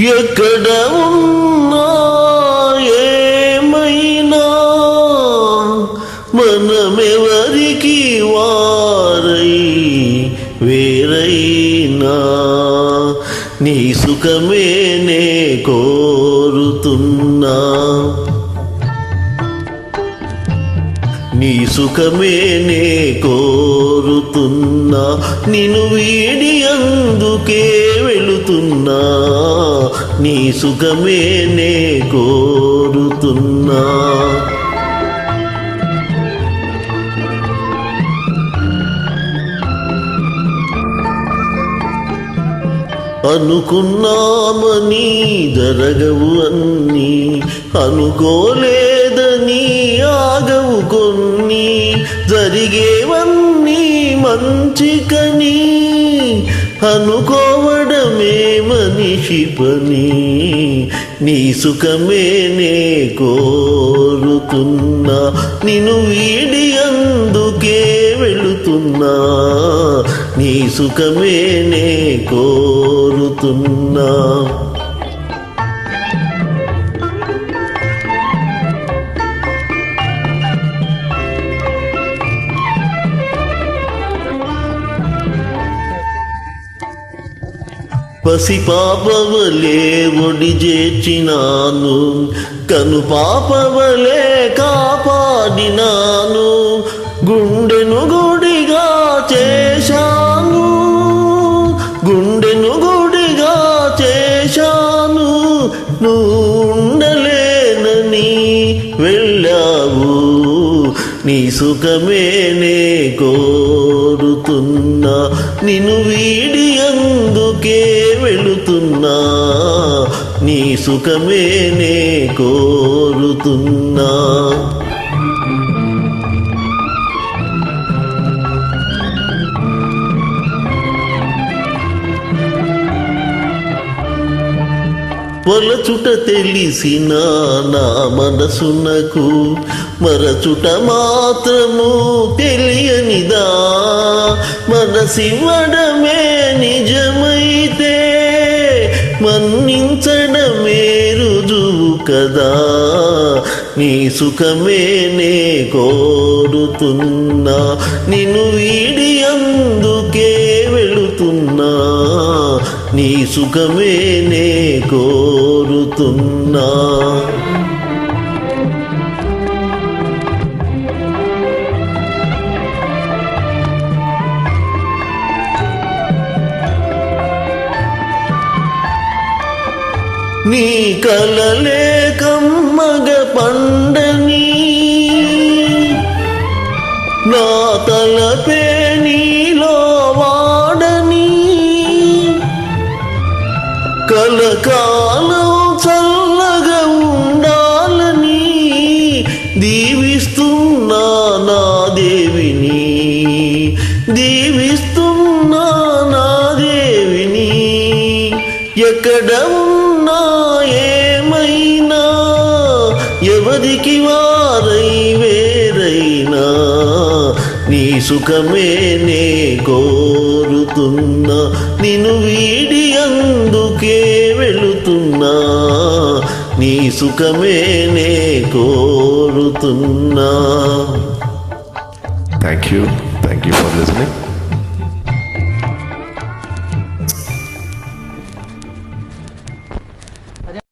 ఎక్కడ ఉన్నా ఏమైనా మనమెవరికి వారై వేరైనా? నీ సుఖమే నే కోరుతున్నా. నీ సుఖమే నే కోరుతున్నా. నిన్ను వీడి అందుకే వెళుతున్నా నీ సుఖమే నే కోరుతున్నా. అనుకున్నామని జరగవు అన్ని అనుకోలేదని ఆగవు కొన్ని జరిగేవన్నీ మంచికని. అనుకోవడమే మనిషి పని. నీ సుఖమే నే కోరుతున్నా. నిన్ను వీడి అందుకే వెళుతున్నా. నీ సుఖమే నే కోరుతున్నా. పసి పాపవలే ఒడి చేర్చినాను. కను పాపవలే కాపాడినాను. గుండెను గుడిగా చేశాను. గుండెను గుడిగా చేశాను. నువ్వు ఉండలేనని వెళ్ళావు. నీ సుఖమే నే కోరుతున్నా. నిన్ను వీడి అందుకే కోరుతున్నా నీ సుఖమే నే కోరుతున్నా. వలచుట తెలిసిన నా మనసునకు మరచుట మాత్రము తెలియనిదా. మనసివ్వడమే నిజమైతే మన్నించడమే రుజువు కదా. నీ సుఖమే నే కోరుతున్నా. నిన్ను వీడి అందుకే వెళుతున్నా. నీ సుఖమే నే కోరుతున్నా. నీ కలలేకమ్మగ పండని నా తలపే నీలో వాడని కలకాలం చల్లగా ఉండాలని దీవిస్తున్నా నా దేవిని దీవిస్తున్నా నా దేవిని. ఎక్కడ ఎవరికి వారై వేరైనా నీ సుఖమే నే కోరుతున్నా. నిన్ను వీడి అందుకే వెళుతున్నా నీ సుఖమే నే కోరుతున్నా. Thank you thank you for listening